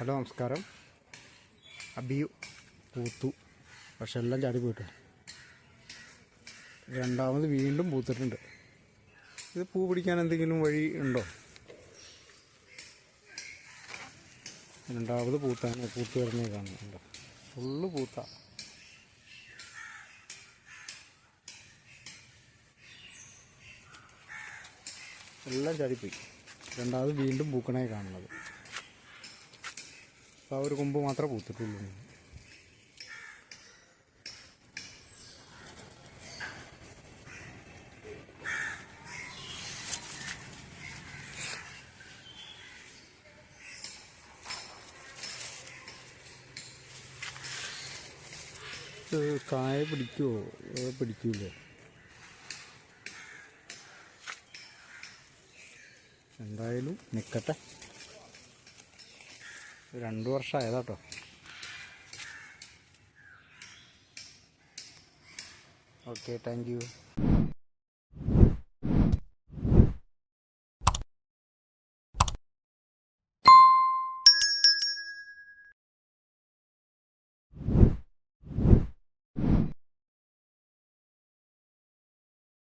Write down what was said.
Hello നമസ്കാരം. അബിയു പൂത്തു. പക്ഷെ എല്ലാം ചാടി പോയിട്ട്. രണ്ടാമത് വീണ്ടും പൂത്തിട്ടുണ്ട്. ഇത് പൂ പിടിക്കാൻ എന്തെങ്കിലും വഴി ഉണ്ടോ? രണ്ടാമത് പൂത്താൻ പൂത്തു വരുന്നത് കാണുന്നുണ്ട്. ഫുള്ള് പൂത്ത. എല്ലാം ചാടിപ്പോയി. രണ്ടാമത് വീണ്ടും പൂക്കണേ കാണുന്നത്. ആ ഒരു കൊമ്പ് മാത്രമേ പൂത്തിട്ടുള്ളൂ. കായ പിടിക്കോ? പിടിക്കൂലേ? എന്തായാലും നിൽക്കട്ടെ രണ്ട് വർഷമായതാട്ടോ. Okay thank you